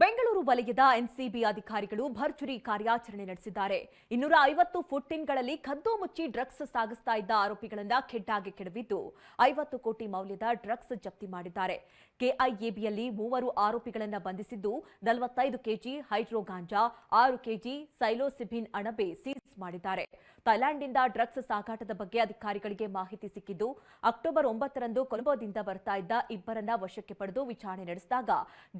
ಬೆಂಗಳೂರು ವಲಯದ ಎನ್ಸಿಬಿ ಅಧಿಕಾರಿಗಳು ಭರ್ಜರಿ ಕಾರ್ಯಾಚರಣೆ ನಡೆಸಿದ್ದಾರೆ. ಇನ್ನೂರ ಐವತ್ತು ಫುಟ್ಟಿನ್ಗಳಲ್ಲಿ ಕದ್ದು ಮುಚ್ಚಿ ಡ್ರಗ್ಸ್ ಸಾಗಿಸ್ತಾ ಇದ್ದ ಆರೋಪಿಗಳನ್ನ ಖೆಡ್ಡಾಗೆ ಕೆಡವಿದ್ದು, ಐವತ್ತು ಕೋಟಿ ಮೌಲ್ಯದ ಡ್ರಗ್ಸ್ ಜಪ್ತಿ ಮಾಡಿದ್ದಾರೆ. ಕೆಐಎಬಿಯಲ್ಲಿ ಮೂವರು ಆರೋಪಿಗಳನ್ನ ಬಂಧಿಸಿದ್ದು, ನಲವತ್ತೈದು ಕೆಜಿ ಹೈಡ್ರೋಗಾಂಜಾ, ಆರು ಕೆಜಿ ಸೈಲೋಸಿಬಿನ್ ಅಣಬೆ ಮಾಡಿದ್ದಾರೆ. ಥೈಲ್ಯಾಂಡ್ನಿಂದ ಡ್ರಗ್ಸ್ ಸಾಗಾಟದ ಬಗ್ಗೆ ಅಧಿಕಾರಿಗಳಿಗೆ ಮಾಹಿತಿ ಸಿಕ್ಕಿದ್ದು, ಅಕ್ಟೋಬರ್ ಒಂಬತ್ತರಂದು ಕೊಲಂಬೋದಿಂದ ಬರ್ತಾ ಇದ್ದ ಇಬ್ಬರನ್ನ ವಶಕ್ಕೆ ಪಡೆದು ವಿಚಾರಣೆ ನಡೆಸಿದಾಗ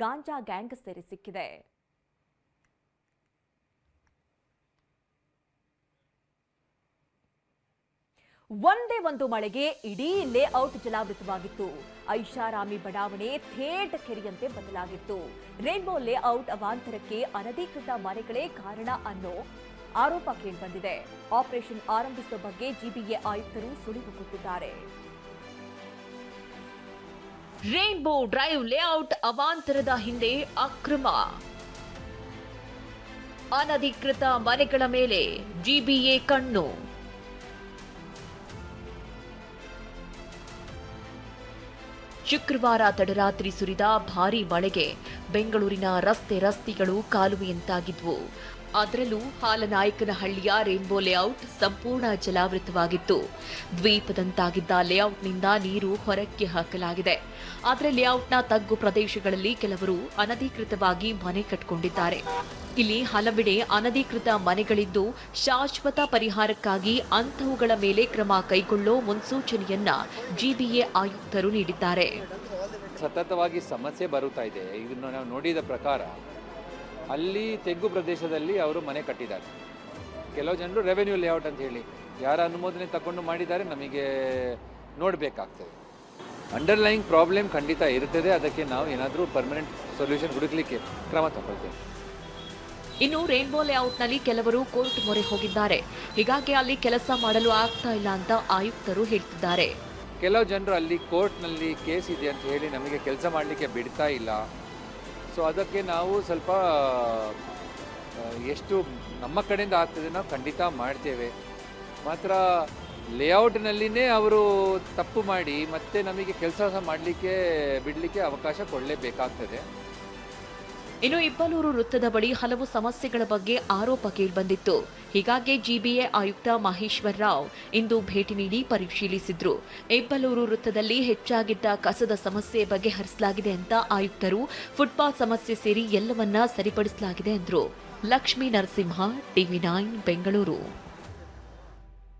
ಗಾಂಜಾ ಗ್ಯಾಂಗ್ ಸೇರಿ ಸಿಕ್ಕಿದೆ. ಒಂದೇ ಒಂದು ಮಳೆಗೆ ಇಡೀ ಲೇಔಟ್ ಜಲಾವೃತವಾಗಿತ್ತು. ಐಷಾರಾಮಿ ಬಡಾವಣೆ ಥೇಟ್ ಕೆರೆಯಂತೆ ಬದಲಾಗಿತ್ತು. ರೇನ್ಬೋ ಲೇಔಟ್ ಅವಾಂತರಕ್ಕೆ ಅನಧಿಕೃತ ಮನೆಗಳೇ ಕಾರಣ ಅನ್ನೋ ಆರೋಪ ಕೇಳಿಬಂದಿದೆ. ಆಪರೇಷನ್ ಆರಂಭಿಸುವ ಬಗ್ಗೆ ಜಿಬಿಎ ಆಯುಕ್ತರು ಸುಳಿವು ಕೊಟ್ಟಿದ್ದಾರೆ. ರೇನ್ಬೋ ಡ್ರೈವ್ ಲೇಔಟ್ ಅವಾಂತರದ ಹಿಂದೆ ಅಕ್ರಮ. ಅನಧಿಕೃತ ಮನೆಗಳ ಮೇಲೆ ಜಿಬಿಎ ಕಣ್ಣು. ಶುಕ್ರವಾರ ತಡರಾತ್ರಿ ಸುರಿದ ಭಾರೀ ಮಳೆಗೆ ಬೆಂಗಳೂರಿನ ರಸ್ತೆ ರಸ್ತೆಗಳು ಕಾಲುವೆಯಂತಾಗಿದ್ವು. ಅದರಲ್ಲೂ ಹಾಲನಾಯಕನಹಳ್ಳಿಯ ರೇನ್ಬೋ ಲೇಔಟ್ ಸಂಪೂರ್ಣ ಜಲಾವೃತವಾಗಿತ್ತು. ದ್ವೀಪದಂತಾಗಿದ್ದ ಲೇಔಟ್ನಿಂದ ನೀರು ಹೊರಕ್ಕೆ ಹಾಕಲಾಗಿದೆ. ಆದರೆ ಲೇಔಟ್ನ ತಗ್ಗು ಪ್ರದೇಶಗಳಲ್ಲಿ ಕೆಲವರು ಅನಧಿಕೃತವಾಗಿ ಮನೆ ಕಟ್ಟಿಕೊಂಡಿದ್ದಾರೆ ಇಲ್ಲಿ ಹಲವೆಡೆ ಅನಧಿಕೃತ ಮನೆಗಳಿದ್ದು ಶಾಶ್ವತ ಪರಿಹಾರಕ್ಕಾಗಿ ಅಂಥವುಗಳ ಮೇಲೆ ಕ್ರಮ ಕೈಗೊಳ್ಳೋ ಮುನ್ಸೂಚನೆಯನ್ನ ಜಿಬಿಎ ಆಯುಕ್ತರು ನೀಡಿದ್ದಾರೆ. ಸತತವಾಗಿ ಸಮಸ್ಯೆ ಬರುತ್ತಾ ಇದೆ. ಇದನ್ನು ನಾವು ನೋಡಿದ ಪ್ರಕಾರ ಅಲ್ಲಿ ತೆಗ್ಗು ಪ್ರದೇಶದಲ್ಲಿ ಅವರು ಮನೆ ಕಟ್ಟಿದ್ದಾರೆ. ಕೆಲವು ಜನರು ರೆವೆನ್ಯೂ ಲೇಔಟ್ ಅಂತ ಹೇಳಿ ಯಾರ ಅನುಮೋದನೆ ತಗೊಂಡು ಮಾಡಿದ್ದಾರೆ ನಮಗೆ ನೋಡಬೇಕಾಗ್ತದೆ. ಅಂಡರ್ಲೈಯಿಂಗ್ ಪ್ರಾಬ್ಲಮ್ ಖಂಡಿತ ಇರುತ್ತದೆ ಅದಕ್ಕೆ ನಾವು ಏನಾದರೂ ಪರ್ಮನೆಂಟ್ ಸೊಲ್ಯೂಷನ್ ಹುಡುಕ್ಲಿಕ್ಕೆ ಕ್ರಮ ತಗೊಳ್ತೇವೆ. ಇನ್ನು ರೇನ್ಬೋ ಲೇಔಟ್ನಲ್ಲಿ ಕೆಲವರು ಕೋರ್ಟ್ ಮೊರೆ ಹೋಗಿದ್ದಾರೆ. ಹೀಗಾಗಿ ಅಲ್ಲಿ ಕೆಲಸ ಮಾಡಲು ಆಗ್ತಾ ಇಲ್ಲ ಅಂತ ಆಯುಕ್ತರು ಹೇಳ್ತಿದ್ದಾರೆ. ಕೆಲವು ಜನರು ಅಲ್ಲಿ ಕೋರ್ಟ್ನಲ್ಲಿ ಕೇಸ್ ಇದೆ ಅಂತ ಹೇಳಿ ನಮಗೆ ಕೆಲಸ ಮಾಡಲಿಕ್ಕೆ ಬಿಡ್ತಾ ಇಲ್ಲ. ಸೊ ಅದಕ್ಕೆ ನಾವು ಸ್ವಲ್ಪ ಎಷ್ಟು ನಮ್ಮ ಕಡೆಯಿಂದ ಆಗ್ತದೆ ನಾವು ಖಂಡಿತ ಮಾಡ್ತೇವೆ. ಮಾತ್ರ ಲೇಔಟ್ನಲ್ಲಿನೇ ಅವರು ತಪ್ಪು ಮಾಡಿ ಮತ್ತೆ ನಮಗೆ ಕೆಲಸ ಮಾಡಲಿಕ್ಕೆ, ಬಿಡಲಿಕ್ಕೆ ಅವಕಾಶ ಕೊಡಲೇಬೇಕಾಗ್ತದೆ. ಇನ್ನು ಇಬ್ಬಲೂರು ವೃತ್ತದ ಬಳಿ ಹಲವು ಸಮಸ್ಯೆಗಳ ಬಗ್ಗೆ ಆರೋಪ ಕೇಳಿಬಂದಿತ್ತು. ಹೀಗಾಗಿ ಜಿಬಿಎ ಆಯುಕ್ತ ಮಹೇಶ್ವರ್ ರಾವ್ ಇಂದು ಭೇಟಿ ನೀಡಿ ಪರಿಶೀಲಿಸಿದ್ರು. ಇಬ್ಬಲೂರು ವೃತ್ತದಲ್ಲಿ ಹೆಚ್ಚಾಗಿದ್ದ ಕಸದ ಸಮಸ್ಯೆ ಬಗೆಹರಿಸಲಾಗಿದೆ ಅಂತ ಆಯುಕ್ತರು ಫುಟ್ಪಾತ್ ಸಮಸ್ಯೆ ಸೇರಿ ಎಲ್ಲವನ್ನ ಸರಿಪಡಿಸಲಾಗಿದೆ ಎಂದರು ಲಕ್ಷ್ಮೀ ನರಸಿಂಹ, ಟಿವಿ ನೈನ್, ಬೆಂಗಳೂರು.